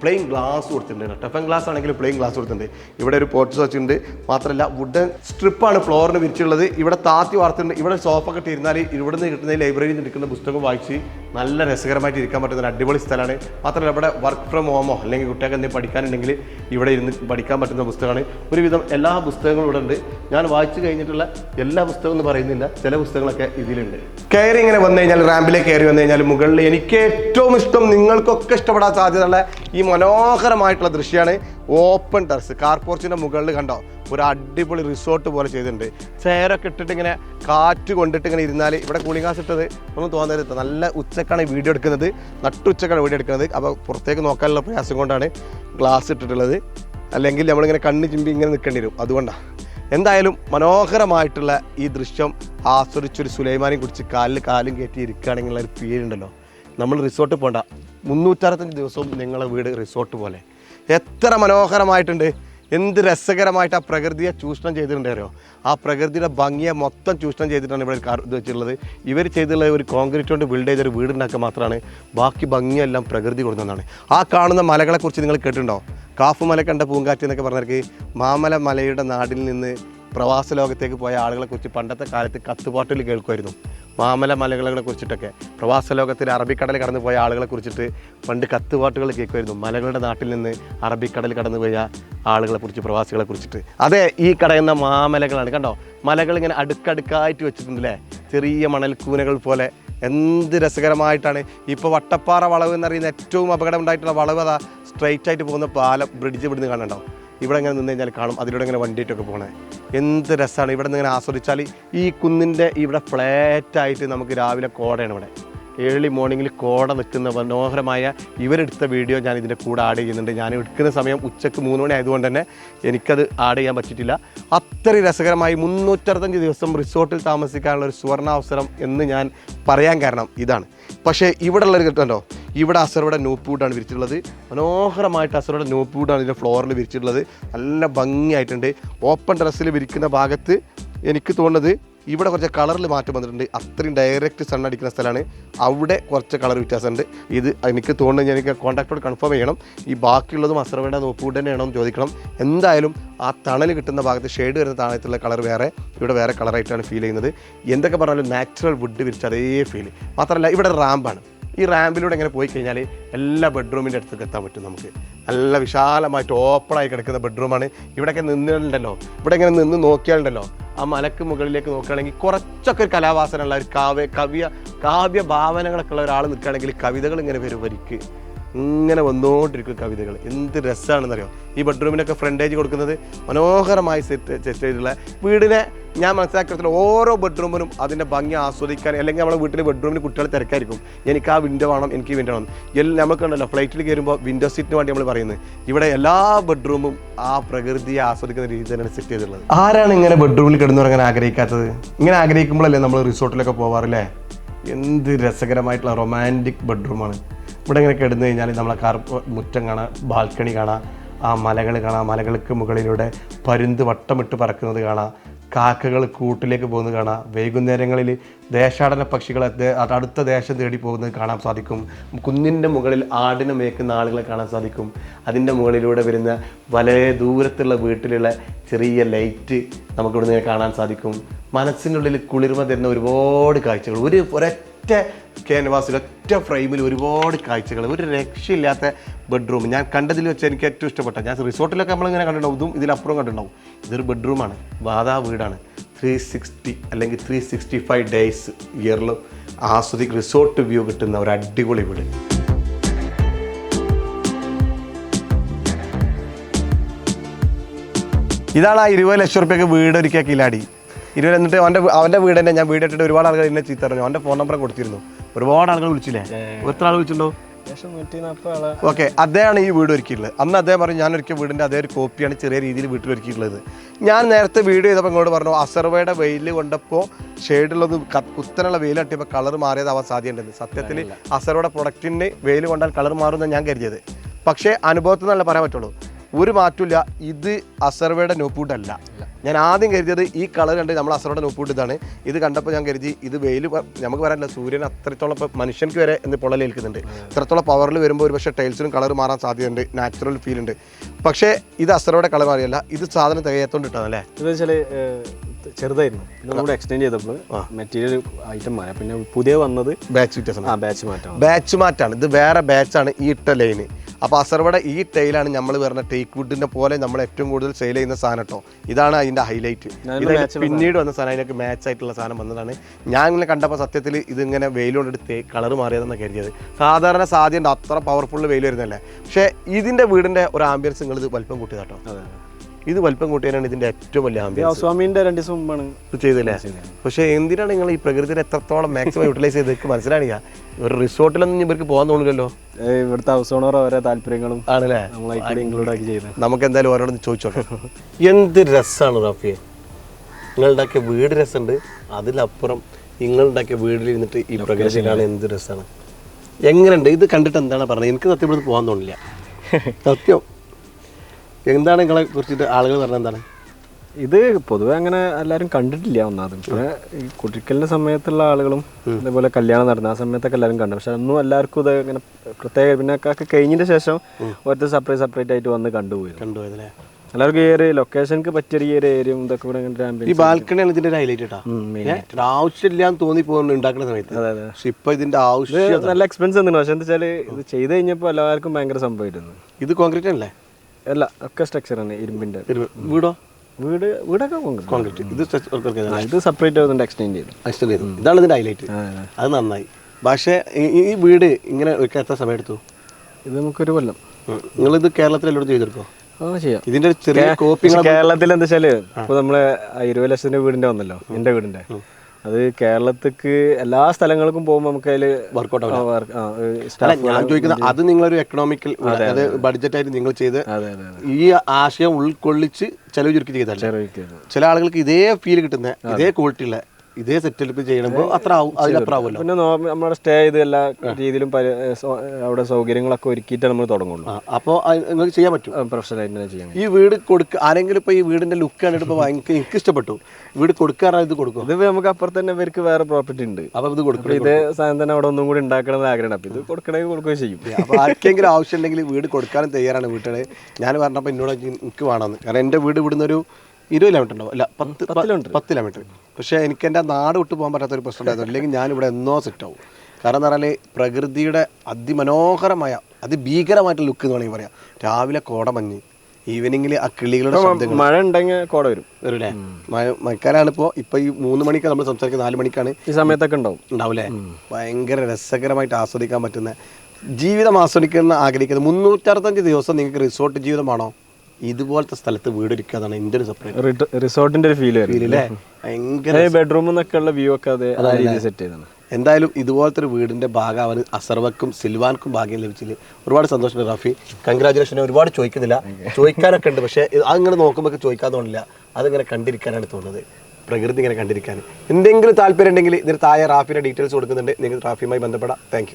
പ്ലെയിൻ ഗ്ലാസ് കൊടുത്തിട്ടുണ്ട് ടഫൻ ഗ്ലാസ് ആണെങ്കിൽ പ്ലെയിൻ ഗ്ലാസ് കൊടുത്തിട്ടുണ്ട്. ഇവിടെ ഒരു പോർട്ട്സ് വെച്ചിട്ടുണ്ട് മാത്രമല്ല വുഡൻ സ്ട്രിപ്പാണ് ഫ്ലോറിന് വിരിച്ചുള്ളത് ഇവിടെ താത്തി വാർത്തിട്ടുണ്ട്. ഇവിടെ സോഫ കെട്ടി ഇരുന്നാൽ ഇവിടെ നിന്ന് കിട്ടുന്ന ലൈബ്രറിയിൽ നിന്ന് എടുക്കുന്ന പുസ്തകം വായിച്ച് നല്ല രസകരമായിട്ട് ഇരിക്കാൻ പറ്റുന്ന ഒരു അടിപൊളി സ്ഥലമാണ്. മാത്രമല്ല ഇവിടെ വർക്ക് ഫ്രം ഹോമോ അല്ലെങ്കിൽ കുട്ടികൾക്ക് എന്തെങ്കിലും പഠിക്കാനുണ്ടെങ്കിൽ ഇവിടെ ഇരുന്ന് പഠിക്കാൻ പറ്റുന്ന പുസ്തകമാണ്. ഒരുവിധം എല്ലാ പുസ്തകങ്ങളും ഇവിടെ ഉണ്ട്. ഞാൻ വായിച്ചു കഴിഞ്ഞിട്ടുള്ള എല്ലാ പുസ്തകം എന്ന് പറയുന്നില്ല. ചില പുസ്തകങ്ങളൊക്കെ ഇതിലുണ്ട്. കയറി ഇങ്ങനെ വന്നു കഴിഞ്ഞാൽ റാമ്പിലേക്ക് കയറി വന്നു കഴിഞ്ഞാൽ മുകളിൽ എനിക്ക് ഏറ്റവും ഇഷ്ടം നിങ്ങൾക്കൊക്കെ ഇഷ്ടപ്പെടാൻ സാധ്യതയുള്ള ഈ മനോഹരമായിട്ടുള്ള ദൃശ്യമാണ് ഓപ്പൺ ടെറസ്. കാർപോർച്ചിന്റെ മുകളിൽ കണ്ടോ? ഒരു അടിപൊളി റിസോർട്ട് പോലെ ചെയ്തിട്ടുണ്ട്. ചെയറൊക്കെ ഇട്ടിട്ട് ഇങ്ങനെ കാറ്റ് കൊണ്ടിട്ട് ഇങ്ങനെ ഇരുന്നാൽ ഇവിടെ കൂളിംഗ് ഗ്ലാസ് ഇട്ടത് ഒന്നും തോന്നരുത് നല്ല ഉച്ചക്കാണ് വീഡിയോ എടുക്കുന്നത്. നട്ടുച്ചക്കാണ് വീഡിയോ എടുക്കുന്നത്. അപ്പോൾ പുറത്തേക്ക് നോക്കാനുള്ള പ്രയാസം കൊണ്ടാണ് ഗ്ലാസ് ഇട്ടിട്ടുള്ളത്. അല്ലെങ്കിൽ നമ്മളിങ്ങനെ കണ്ണ് ചിമ്പി ഇങ്ങനെ നിൽക്കേണ്ടി വരും. അതുകൊണ്ടാണ് എന്തായാലും മനോഹരമായിട്ടുള്ള ഈ ദൃശ്യം ആസ്വദിച്ചൊരു സുലൈമാനെയും കുറിച്ച് കാലിൽ കാലും കയറ്റി ഇരിക്കുകയാണെങ്കിലുള്ള ഒരു പേരുണ്ടല്ലോ നമ്മൾ റിസോർട്ട് പോണ്ട. മുന്നൂറ്ററുപത്തഞ്ച് ദിവസവും നിങ്ങളെ വീട് റിസോർട്ട് പോലെ. എത്ര മനോഹരമായിട്ടുണ്ട്. എന്ത് രസകരമായിട്ട് ആ പ്രകൃതിയെ ചൂഷണം ചെയ്തിട്ടുണ്ട് അറിയോ? ആ പ്രകൃതിയുടെ ഭംഗിയെ മൊത്തം ചൂഷണം ചെയ്തിട്ടാണ് ഇവിടെ ഇത് വെച്ചിട്ടുള്ളത്. ഇവർ ചെയ്തിട്ടുള്ള ഒരു കോൺക്രീറ്റ് കൊണ്ട് ബിൽഡ് ചെയ്തൊരു വീടുണ്ടാക്കുക മാത്രമാണ് ബാക്കി ഭംഗിയെല്ലാം പ്രകൃതി കൊടുക്കുന്നതാണ് ആ കാണുന്ന മലകളെക്കുറിച്ച് നിങ്ങൾ കേട്ടിട്ടുണ്ടോ? കാഫ് മല കണ്ട പൂങ്കാറ്റ് എന്നൊക്കെ പറഞ്ഞവർക്ക് മാമല മലയുടെ നാടിൽ നിന്ന് പ്രവാസ ലോകത്തേക്ക് പോയ ആളുകളെക്കുറിച്ച് പണ്ടത്തെ കാലത്ത് കത്തുപാട്ടിൽ കേൾക്കുമായിരുന്നു. മാമല മലകളെ കുറിച്ചിട്ടൊക്കെ. പ്രവാസ ലോകത്തിൽ അറബിക്കടൽ കടന്നു പോയ ആളുകളെ കുറിച്ചിട്ട് പണ്ട് കത്തുപാട്ടുകൾ കേൾക്കുമായിരുന്നു. മലകളുടെ നാട്ടിൽ നിന്ന് അറബിക്കടൽ കടന്നു പോയ ആളുകളെ കുറിച്ച് പ്രവാസികളെ കുറിച്ചിട്ട്. അതെ ഈ കടയുന്ന മാമലകളാണ്. കണ്ടോ? മലകൾ ഇങ്ങനെ അടുക്കടുക്കായിട്ട് വെച്ചിട്ടുണ്ടല്ലേ? ചെറിയ മണൽക്കൂനകൾ പോലെ. എന്ത് രസകരമായിട്ടാണ്. ഇപ്പോൾ വട്ടപ്പാറ വളവ് എന്നറിയുന്ന ഏറ്റവും അപകടം ഉണ്ടായിട്ടുള്ള വളവ് അതാ സ്ട്രെയിറ്റ് ആയിട്ട് പോകുന്ന പാലം ബ്രിഡ്ജ് ഇവിടുന്ന് കാണണ്ടോ ഇവിടെ ഇങ്ങനെ നിന്ന് കഴിഞ്ഞാൽ കാണും. അതിലൂടെ ഇങ്ങനെ വണ്ടിയിട്ടൊക്കെ പോകണേ എന്ത് രസമാണ് ഇവിടെ നിന്ന് ഇങ്ങനെ ആസ്വദിച്ചാൽ ഈ കുന്നിന്റെ ഇവിടെ ഫ്ലാറ്റായിട്ട് നമുക്ക് രാവിലെ കോടയാണ് ഇവിടെ. ഏർലി മോർണിംഗിൽ കോട നിൽക്കുന്ന മനോഹരമായ ഇവരെടുത്ത വീഡിയോ ഞാൻ ഇതിന്റെ കൂടെ ആഡ് ചെയ്യുന്നുണ്ട്. ഞാൻ എടുക്കുന്ന സമയം ഉച്ചയ്ക്ക് മൂന്ന് മണി ആയതുകൊണ്ട് തന്നെ എനിക്കത് ആഡ് ചെയ്യാൻ പറ്റിയിട്ടില്ല. അത്രയും രസകരമായി മുന്നൂറ്ററുപത്തഞ്ച് ദിവസം റിസോർട്ടിൽ താമസിക്കാനുള്ള ഒരു സുവർണാവസരം എന്ന് ഞാൻ പറയാൻ കാരണം ഇതാണ്. പക്ഷേ ഇവിടെ ഉള്ളൊരു കിട്ടുമല്ലോ ഇവിടെ അസറുടെ നോപ്പൂട്ടാണ് വിരിച്ചിട്ടുള്ളത്. മനോഹരമായിട്ട് അസറുടെ നോപ്പൂട്ടാണ് ഇതിന്റെ ഫ്ലോറിൽ വിരിച്ചിട്ടുള്ളത്. നല്ല ഭംഗിയായിട്ടുണ്ട്. ഓപ്പൺ ഡ്രസ്സിൽ വിരിക്കുന്ന ഭാഗത്ത് എനിക്ക് തോന്നുന്നത് ഇവിടെ കുറച്ച് കളറിൽ മാറ്റം വന്നിട്ടുണ്ട്. അത്രയും ഡയറക്റ്റ് സൺ അടിക്കുന്ന സ്ഥലമാണ്. അവിടെ കുറച്ച് കളർ വ്യത്യാസമുണ്ട്. ഇത് എനിക്ക് തോന്നുന്നത് എനിക്ക് കോൺടാക്റ്റോട് കൺഫേം ചെയ്യണം. ഈ ബാക്കിയുള്ളതും അസർവേണ്ട നോപ്പൂട്ട് തന്നെയാണോ എന്ന് ചോദിക്കണം. എന്തായാലും ആ തണൽ കിട്ടുന്ന ഭാഗത്ത് ഷെയ്ഡ് വരുന്ന താഴത്തുള്ള കളർ വേറെ ഇവിടെ വേറെ കളറായിട്ടാണ് ഫീൽ ചെയ്യുന്നത്. എന്തൊക്കെ പറഞ്ഞാലും നാച്ചുറൽ വുഡ് വിരിച്ച അതേ ഫീൽ മാത്രമല്ല ഇവിടെ റാമ്പാണ്. ഈ റാമ്പിലൂടെ ഇങ്ങനെ പോയി കഴിഞ്ഞാൽ എല്ലാ ബെഡ്റൂമിന്റെ അടുത്തേക്ക് എത്താൻ പറ്റും നമുക്ക്. നല്ല വിശാലമായിട്ട് ഓപ്പണായി കിടക്കുന്ന ബെഡ്റൂമാണ്. ഇവിടെയൊക്കെ നിന്നിട്ടുണ്ടല്ലോ. ഇവിടെ ഇങ്ങനെ നിന്ന് നോക്കിയാലുണ്ടല്ലോ. ആ മലക്ക് മുകളിലേക്ക് നോക്കുകയാണെങ്കിൽ കുറച്ചൊക്കെ ഒരു കലാവാസനയുള്ള ഒരു കാവ്യ കവ്യ കാവ്യ ഭാവനകളൊക്കെ ഉള്ള ഒരാൾ നിൽക്കുകയാണെങ്കിൽ കവിതകൾ ഇങ്ങനെ വരും വരിക്ക്. ഇങ്ങനെ വന്നുകൊണ്ടിരിക്കും കവിതകൾ. എന്ത് രസമാണെന്നറിയോ ഈ ബെഡ്റൂമിനൊക്കെ ഫ്രണ്ടേജ് കൊടുക്കുന്നത് മനോഹരമായി സെറ്റ് സെറ്റ് ചെയ്തിട്ടുള്ള വീടിനെ ഞാൻ മനസ്സിലാക്കിയത്തിൽ ഓരോ ബെഡ്റൂമിനും അതിന്റെ ഭംഗി ആസ്വദിക്കാൻ അല്ലെങ്കിൽ നമ്മുടെ വീട്ടിലെ ബെഡ്റൂമിന് കുട്ടികൾ തിരക്കായിരിക്കും. എനിക്ക് ആ വിൻഡോ വേണം എനിക്ക് വിൻഡോ വേണം. എല്ലാം നമുക്കുണ്ടല്ലോ ഫ്ലൈറ്റിൽ കയറുമ്പോൾ വിൻഡോ സീറ്റിന് വേണ്ടി നമ്മൾ പറയുന്നത്. ഇവിടെ എല്ലാ ബെഡ്റൂമും ആ പ്രകൃതിയെ ആസ്വദിക്കുന്ന രീതി തന്നെയാണ് സെറ്റ് ചെയ്തിട്ടുള്ളത്. ആരാണ് ഇങ്ങനെ ബെഡ്റൂമിൽ കിടന്നുറങ്ങാൻ ആഗ്രഹിക്കാത്തത്? ഇങ്ങനെ ആഗ്രഹിക്കുമ്പോഴല്ലേ നമ്മൾ റിസോർട്ടിലൊക്കെ പോവാറില്ലേ? എന്ത് രസകരമായിട്ടുള്ള റൊമാന്റിക് ബെഡ്റൂമാണ് ഇവിടെ ഇങ്ങനെ കിടന്നു കഴിഞ്ഞാൽ നമ്മളെ കാർ മുറ്റം കാണാം ബാൽക്കണി കാണാം ആ മലകൾ കാണാം മലകൾക്ക് മുകളിലൂടെ പരുന്ത് വട്ടമിട്ട് പറക്കുന്നത് കാണാം കാക്കകൾ കൂട്ടിലേക്ക് പോകുന്നത് കാണാം വൈകുന്നേരങ്ങളിൽ ദേശാടന പക്ഷികൾ അടുത്ത ദേശം തേടി പോകുന്നത് കാണാൻ സാധിക്കും കുന്നിന്റെ മുകളിൽ ആടിനെ മേക്കുന്ന ആളുകളെ കാണാൻ സാധിക്കും അതിന്റെ മുകളിലൂടെ വരുന്ന വളരെ ദൂരത്തുള്ള വീട്ടിലുള്ള ചെറിയ ലൈറ്റ് നമുക്ക് നിന്ന് കാണാൻ സാധിക്കും മനസ്സിനുള്ളിൽ കുളിർമ തരുന്ന ഒരുപാട് കാഴ്ചകൾ ഒരു ഒരൊറ്റ ക്യാൻവാസിൽ ഒറ്റ ഫ്രെയിമിൽ ഒരുപാട് കാഴ്ചകൾ ഒരു രക്ഷയില്ലാത്ത ബെഡ്റൂം ഞാൻ കണ്ടതിൽ വെച്ച് എനിക്ക് ഏറ്റവും ഇഷ്ടപ്പെട്ട ഞാൻ റിസോർട്ടിലൊക്കെ നമ്മളിങ്ങനെ കണ്ടിട്ടുണ്ടാവും. ഇതും ഇതിലപ്പുറം കണ്ടിട്ടുണ്ടാവും. ഇതൊരു ബെഡ്റൂമാണ് വാതാ വീടാണ്. ത്രീ സിക്സ്റ്റി അല്ലെങ്കിൽ ത്രീ സിക്സ്റ്റി ഫൈവ് ഡേയ്സ് ഇയറിൽ ആസ്വദിക്ക് റിസോർട്ട് വ്യൂ കിട്ടുന്ന ഒരു അടിപൊളി വീട്. ഇതാണ് ആ ഇരുപത് ലക്ഷം റുപ്യക്ക് വീടൊരുക്കിയ കിലാടി. ഇരുപത് എന്നിട്ട് അവന്റെ അവന്റെ വീട് തന്നെ ഞാൻ വീട് ഇട്ടിട്ട് ഒരുപാട് ആൾക്കാർ എന്നെ ചീത്ത പറഞ്ഞു. അവന്റെ ഫോൺ നമ്പർ കൊടുത്തിരുന്നു. ഒരുപാട് ആളുകൾ വിളിച്ചില്ലേ? എത്ര ആൾ വിളിച്ചിട്ടുണ്ടോ? ഓക്കെ അദ്ദേഹമാണ് ഈ വീട് ഒരുക്കിയിട്ടുള്ളത്. അന്ന് അദ്ദേഹം പറഞ്ഞു ഞാൻ ഒരുക്കിയ വീടിന്റെ അതേ ഒരു കോപ്പിയാണ് ചെറിയ രീതിയിൽ വീട്ടിൽ ഒരുക്കിയിട്ടുള്ളത്. ഞാൻ നേരത്തെ വീഡിയോ ചെയ്തപ്പോൾ ഇങ്ങോട്ട് പറഞ്ഞു അസർവയുടെ വെയിൽ കൊണ്ടപ്പോൾ ഷെയ്ഡുള്ളത് കുത്തനുള്ള വെയിൽ തട്ടിയപ്പോൾ കളർ മാറിയതാവാൻ സാധ്യതയുണ്ടെന്ന്. സത്യത്തിൽ അസർവയുടെ പ്രൊഡക്റ്റിന് വെയിൽ കൊണ്ടാൽ കളർ മാറുമെന്ന് ഞാൻ കരുതിയത്. പക്ഷേ അനുഭവത്തിൽ നിന്നല്ല പറയാൻ പറ്റുള്ളൂ. ഒരു മാറ്റമില്ല ഇത് അസർവയുടെ നോപ്പൂട്ടല്ല. ഞാൻ ആദ്യം കരുതിയത് ഈ കളർ കണ്ട് നമ്മൾ അസറോടെ നോപ്പൂട്ട് ഇതാണ്. ഇത് കണ്ടപ്പോൾ ഞാൻ കരുതി ഇത് വെയിൽ നമുക്ക് പറയാനില്ല സൂര്യൻ അത്രത്തോളം ഇപ്പോൾ മനുഷ്യർക്ക് വരെ ഇന്ന് പൊള്ളലേൽക്കുന്നുണ്ട് ഇത്രത്തോളം പവറിൽ വരുമ്പോൾ ഒരു പക്ഷേ ടൈൽസിനും കളർ മാറാൻ സാധ്യതയുണ്ട്. നാച്ചുറൽ ഫീൽ ഉണ്ട്. പക്ഷേ ഇത് അസറോടെ കളർ മാറിയല്ല. ഇത് സാധനം തികയത്തോണ്ട് ഇട്ടതാണ് അല്ലേ? ഇത് വെച്ചാൽ ചെറുതായിരുന്നു. കൂടെ എക്സ്റ്റെൻഡ് ചെയ്തപ്പോൾ മെറ്റീരിയൽ ഐറ്റം മാറി. പിന്നെ പുതിയ വന്നത് ബാച്ച് വ്യത്യാസം ആ ബാച്ച് മാറ്റം ബാച്ച് മാറ്റാണ്. ഇത് വേറെ ബാച്ചാണ് ഈ ഇട്ട ലൈന് അപ്പോൾ അസർവയുടെ ഈ ടൈലാണ് നമ്മൾ പറഞ്ഞ ടേക്ക് വുഡിന്റെ പോലെ നമ്മൾ ഏറ്റവും കൂടുതൽ സെയിൽ ചെയ്യുന്ന സാധനം കേട്ടോ ഇതാണ് അതിന്റെ ഹൈലൈറ്റ് ഇത് പിന്നീട് വന്ന സാധനം അതിനൊക്കെ മാച്ച് ആയിട്ടുള്ള സാധനം വന്നതാണ്. ഞാൻ ഇങ്ങനെ കണ്ടപ്പോൾ സത്യത്തിൽ ഇതിങ്ങനെ വെയിലുകൊണ്ടെടുത്ത് കളർ മാറിയതെന്ന് കരുതിയത്. സാധാരണ സാധ്യത അത്ര പവർഫുൾ വെയിൽ വരുന്നല്ലേ പക്ഷേ ഇതിന്റെ വീടിന്റെ ഒരു ആംബിയൻസ് നിങ്ങൾ ഇത് വലിപ്പം കൂട്ടിയതാട്ടോ ഇത് വലിപ്പം കൂട്ടിയാണ് ഇതിന്റെ ഏറ്റവും വലിയ ആംബിയൻസ് സ്വാമീന്റെ രണ്ട് ദിവസം മുമ്പാണ് ചെയ്തില്ലേ? പക്ഷേ എന്തിനാണ് നിങ്ങൾ ഈ പ്രകൃതിയെ എത്രത്തോളം മാക്സിമം യൂട്ടിലൈസ് ചെയ്ത് മനസ്സിലാണില്ല ഒരു റിസോർട്ടിലൊന്നും ഇവർക്ക് പോകാൻ തോന്നില്ലല്ലോ ഇവിടുത്തെ ഹൗസ് ഓണർ ഓരോ താല്പര്യങ്ങളും ആണല്ലേ? ഇൻക്ലൂഡ് ആക്കി ചെയ്തത്. നമുക്ക് എന്തായാലും ഓരോടൊന്ന് ചോദിച്ചോക്കാം എന്ത് രസമാണ് റാഫിയെ. നിങ്ങളുണ്ടാക്കിയ വീട് രസമുണ്ട്. അതിലപ്പുറം നിങ്ങളുണ്ടാക്കിയ വീട്ടിലിരുന്നിട്ട് ഈ പ്രകൃതിയിലാണ് എന്ത് രസമാണ് എങ്ങനെയുണ്ട്? ഇത് കണ്ടിട്ട് എന്താണ് പറഞ്ഞത്? എനിക്ക് സത്യം പോകാൻ തോന്നില്ല. സത്യം എന്താണ് നിങ്ങളെ കുറിച്ചിട്ട് ആളുകൾ പറഞ്ഞത് എന്താണ്? ഇത് പൊതുവെ അങ്ങനെ എല്ലാരും കണ്ടിട്ടില്ല ഒന്നാമത്. പിന്നെ ഈ കുട്ടിക്കലിന്റെ സമയത്തുള്ള ആളുകളും അതേപോലെ കല്യാണം നടന്ന ആ സമയത്തൊക്കെ എല്ലാവരും കണ്ടു. പക്ഷെ അന്നും എല്ലാവർക്കും ഇത് ഇങ്ങനെ പ്രത്യേക പിന്നെ ഒക്കെ കഴിഞ്ഞതിന് ശേഷം ഒറ്റ സെപ്പറേറ്റ് സെപ്പറേറ്റ് ആയിട്ട് വന്ന് കണ്ടുപോയി കണ്ടുപോയതല്ലേ? എല്ലാവർക്കും ഈ ഒരു ലൊക്കേഷനുക്ക് പറ്റിയ ഈ ഒരു ഏരിയയും ഇതൊക്കെ കൂടെ ഈ. ബാൽക്കണിയാണ് ഇതിന്റെ ഒരു ഹൈലൈറ്റ് കേട്ടോ ഉം, ആവശ്യമില്ല എന്ന് തോന്നി പോകുന്നു ഉണ്ടാക്കുന്ന സമയത്ത്. അതെ അതെ. പക്ഷെ ഇപ്പൊ ഇതിന്റെ ആവശ്യം നല്ല എക്സ്പെൻസ് എന്താണ് പക്ഷെ എന്താ വെച്ചാൽ ഇത് ചെയ്ത് കഴിഞ്ഞപ്പോൾ എല്ലാവർക്കും ഭയങ്കര സംഭവമായിരുന്നു. ഇത് കോൺക്രീറ്റ് അല്ലേ അല്ല ഒക്കെ സ്ട്രക്ചറാണ് ഇരുമ്പിന്റെ ഒരു വീടോ? വീട് വീടൊക്കെ കോൺക്രീറ്റ് ഇത് ഇത് സെപ്പറേറ്റ് ആവുന്നുണ്ട് എക്സ്റ്റെൻഡ് ചെയ്തു. എക്സ്റ്റെൻഡ് ചെയ്തു. ഇതാണ് ഇതിന്റെ ഹൈലൈറ്റ് അത് നന്നായി. പക്ഷേ ഈ- വീട് ഇങ്ങനെ ഒരുക്കാൻ എത്ര സമയം എടുത്തു ഇത് നമുക്കൊരു കൊല്ലം. നിങ്ങളിത് കേരളത്തിലെല്ലാം ചെയ്തെടുക്കോ ഇതിന്റെ ചെറിയ കോപ്പി കേരളത്തിൽ എന്താ വെച്ചാൽ ഇപ്പൊ നമ്മളെ ഇരുപത് ലക്ഷത്തിന്റെ വീടിന്റെ വന്നല്ലോ എന്റെ വീടിന്റെ. അത് കേരളത്തിക്ക് എല്ലാ സ്ഥലങ്ങൾക്കും പോകുമ്പോൾ നമുക്ക് അതിൽ വർക്കൗട്ട് ഞാൻ ചോദിക്കുന്നത് അത് നിങ്ങളൊരു എക്കണോമിക്കൽ അത് ബഡ്ജറ്റായിട്ട് നിങ്ങൾ ചെയ്ത് ഈ ആശയം ഉൾക്കൊള്ളിച്ച് ചെലവ് ചുരുക്കി ചെയ്താൽ ചില ആളുകൾക്ക് ഇതേ ഫീൽ കിട്ടുന്ന ഇതേ ക്വാളിറ്റി ഉള്ള ഇതേ സെറ്റപ്പ് ചെയ്യുമ്പോൾ അത്ര ആവും അതിലപ്പുറം ആവുമല്ലോ. പിന്നെ നമ്മുടെ സ്റ്റേ ചെയ്ത് എല്ലാ രീതിയിലും അവിടെ സൗകര്യങ്ങളൊക്കെ ഒരുക്കിയിട്ട് നമ്മൾ തുടങ്ങുള്ളൂ. അപ്പോൾ നിങ്ങൾക്ക് ചെയ്യാൻ പറ്റും. പ്രൊഫഷണൽ ആയിട്ട് തന്നെ ചെയ്യാൻ ഈ വീട് കൊടുക്കുക ആരെങ്കിലും ഇപ്പോൾ ഈ വീടിന്റെ ലുക്ക് കണ്ടിട്ട് ഇപ്പോൾ ഭയങ്കര എനിക്ക് ഇഷ്ടപ്പെട്ടു വീട് കൊടുക്കാറാണ് ഇത് കൊടുക്കും ഇത് നമുക്ക് അപ്പുറത്ത് തന്നെ ഇവർക്ക് വേറെ പ്രോപ്പർട്ടി ഉണ്ട്. അപ്പോൾ ഇത് കൊടുക്കും ഇതേ സാധനം തന്നെ അവിടെ ഒന്നും കൂടി ഉണ്ടാക്കണം എന്ന് ആഗ്രഹം അപ്പൊ ഇത് കൊടുക്കണമെങ്കിൽ കൊടുക്കുകയും ചെയ്യും. അപ്പോൾ ആർക്കെങ്കിലും ആവശ്യമുണ്ടെങ്കിൽ വീട് കൊടുക്കാനും തയ്യാറാണ് വീട്ടിലെ. ഞാൻ പറഞ്ഞപ്പോൾ എന്നോട് എനിക്ക് വേണമെന്ന് കാരണം എന്റെ വീട് ഇവിടുന്ന് ഒരു ഇരുപത് കിലോമീറ്റർ ഉണ്ടാവും. അല്ല പത്ത് പത്ത് പത്ത് കിലോമീറ്റർ പക്ഷേ എനിക്ക് എന്റെ നാട് വിട്ടു പോകാൻ പറ്റാത്തൊരു പ്രശ്നം ഉണ്ടായിരുന്നു. അല്ലെങ്കിൽ ഞാനിവിടെ ഇവിടെ എന്നോ സെറ്റ് ആവും. കാരണം എന്ന് പറഞ്ഞാൽ പ്രകൃതിയുടെ അതിമനോഹരമായ അതിഭീകരമായിട്ടുള്ള ലുക്ക് എന്ന് വേണമെങ്കിൽ പറയാം. രാവിലെ കോടമഞ്ഞ് ഈവനിങ്ങിൽ ആ കിളികളുടെ ശബ്ദങ്ങൾ മഴ ഉണ്ടെങ്കിൽ കോട വരും. വരൂലേ? മഴ മഴക്കാലാണ് ഇപ്പോൾ ഇപ്പോൾ ഈ മൂന്ന് മണിക്ക് നമ്മൾ സംസാരിക്കുന്നത്. നാല് മണിക്കാണ് ഈ സമയത്തൊക്കെ ഉണ്ടാവും. ഉണ്ടാവില്ലേ ഭയങ്കര രസകരമായിട്ട് ആസ്വദിക്കാൻ പറ്റുന്ന ജീവിതം ആസ്വദിക്കുന്ന ആഗ്രഹിക്കുന്നത് മുന്നൂറ്ററുപത്തഞ്ച് ദിവസം നിങ്ങൾക്ക് റിസോർട്ട് ജീവിതമാണോ? ഇതുപോലത്തെ സ്ഥലത്ത് വീടൊരുക്കാതാണ് എന്റെ ഒരു സ്വപ്നം. റിസോർട്ടിന്റെ ഒരു ഫീൽ അല്ലേ? ഭയങ്കര ബെഡ്റൂമിൽ നിന്നൊക്കെ വ്യൂ ഒക്കെ അത് സെറ്റ് എന്തായാലും ഇതുപോലത്തെ ഒരു വീടിന്റെ ഭാഗം അവന് അസർവക്കും സിൽവാൻക്കും ഭാഗ്യം ലഭിച്ചില്ല. ഒരുപാട് സന്തോഷം റാഫി. കൺഗ്രാചുലേഷൻ ഒരുപാട് ചോദിക്കുന്നില്ല. ചോദിക്കാനൊക്കെ ഉണ്ട് പക്ഷേ അതിങ്ങനെ നോക്കുമ്പോൾ ചോദിക്കാൻ തോന്നില്ല അതിങ്ങനെ കണ്ടിരിക്കാനാണ് തോന്നുന്നത്. പ്രകൃതി ഇങ്ങനെ കണ്ടിരിക്കാൻ. എന്തെങ്കിലും താല്പര്യം ഉണ്ടെങ്കിൽ ഇതിന് താഴെ റാഫിയുടെ ഡീറ്റെയിൽസ് കൊടുക്കുന്നുണ്ട്. നിങ്ങൾക്ക് റാഫിയുമായി ബന്ധപ്പെടാം. താങ്ക്